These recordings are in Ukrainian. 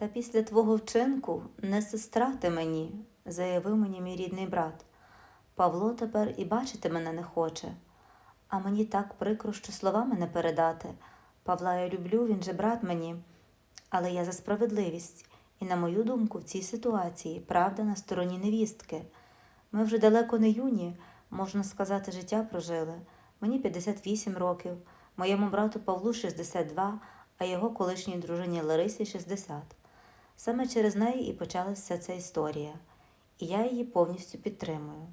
Та після твого вчинку не сестра ти мені, заявив мені мій рідний брат. Павло тепер і бачити мене не хоче. А мені так прикро, що словами не передати. Павла я люблю, він же брат мені. Але я за справедливість, і, на мою думку, в цій ситуації правда на стороні невістки. Ми вже далеко не юні, можна сказати, життя прожили. Мені 58 років, моєму брату Павлу 62, а його колишній дружині Ларисі 60. Саме через неї і почалася вся ця історія, і я її повністю підтримую.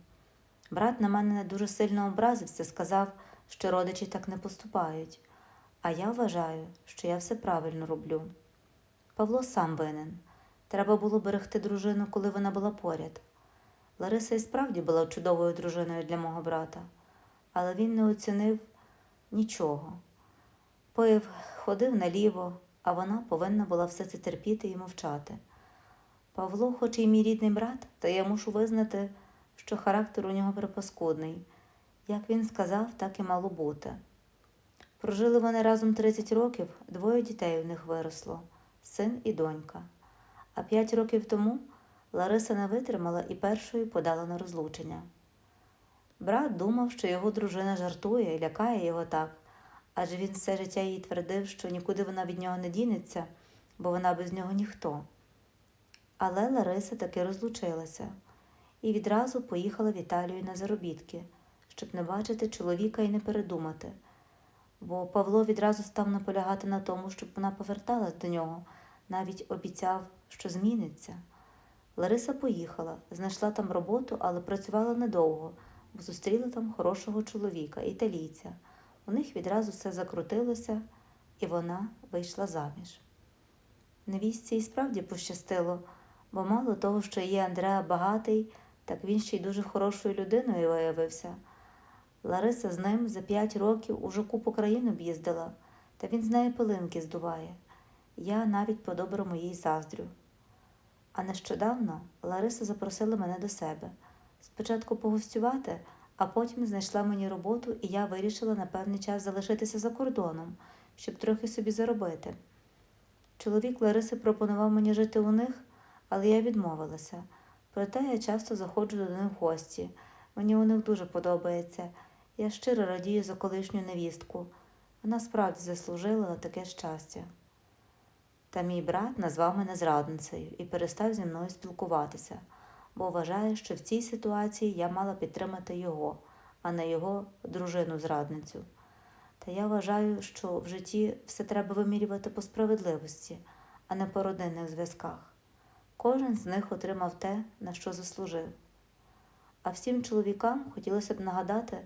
Брат на мене дуже сильно образився, сказав, що родичі так не поступають, а я вважаю, що я все правильно роблю. Павло сам винен. Треба було берегти дружину, коли вона була поряд. Лариса і справді була чудовою дружиною для мого брата, але він не оцінив нічого. Пив, ходив наліво, а вона повинна була все це терпіти і мовчати. Павло, хоч і мій рідний брат, та я мушу визнати, що характер у нього припаскудний. Як він сказав, так і мало бути. Прожили вони разом 30 років, двоє дітей у них виросло син і донька. А п'ять років тому Лариса не витримала і першою подала на розлучення. Брат думав, що його дружина жартує і лякає його так, адже він все життя їй твердив, що нікуди вона від нього не дінеться, бо вона без нього ніхто. Але Лариса таки розлучилася і відразу поїхала в Італію на заробітки, щоб не бачити чоловіка і не передумати. Бо Павло відразу став наполягати на тому, щоб вона поверталась до нього, навіть обіцяв, що зміниться. Лариса поїхала, знайшла там роботу, але працювала недовго, бо зустріла там хорошого чоловіка, італійця. У них відразу все закрутилося, і вона вийшла заміж. Невістці і справді пощастило, бо мало того, що є Андреа багатий, так він ще й дуже хорошою людиною виявився. Лариса з ним за п'ять років уже купу країн об'їздила, та він з неї пилинки здуває. Я навіть по-доброму їй заздрю. А нещодавно Лариса запросила мене до себе. Спочатку погостювати, а потім знайшла мені роботу, і я вирішила на певний час залишитися за кордоном, щоб трохи собі заробити. Чоловік Лариси пропонував мені жити у них, але я відмовилася. Проте я часто заходжу до них в гості. Мені у них дуже подобається. Я щиро радію за колишню невістку. Вона справді заслужила на таке щастя. Та мій брат назвав мене зрадницею і перестав зі мною спілкуватися, бо вважає, що в цій ситуації я мала підтримати його, а не його дружину-зрадницю. Та я вважаю, що в житті все треба вимірювати по справедливості, а не по родинних зв'язках. Кожен з них отримав те, на що заслужив. А всім чоловікам хотілося б нагадати,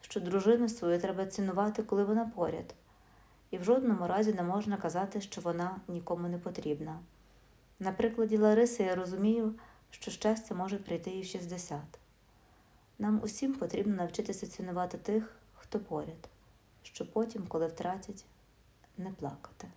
що дружину свою треба цінувати, коли вона поряд, і в жодному разі не можна казати, що вона нікому не потрібна. На прикладі Лариси я розумію, що щастя може прийти і в 60. Нам усім потрібно навчитися цінувати тих, хто поряд, щоб потім, коли втратять, не плакати.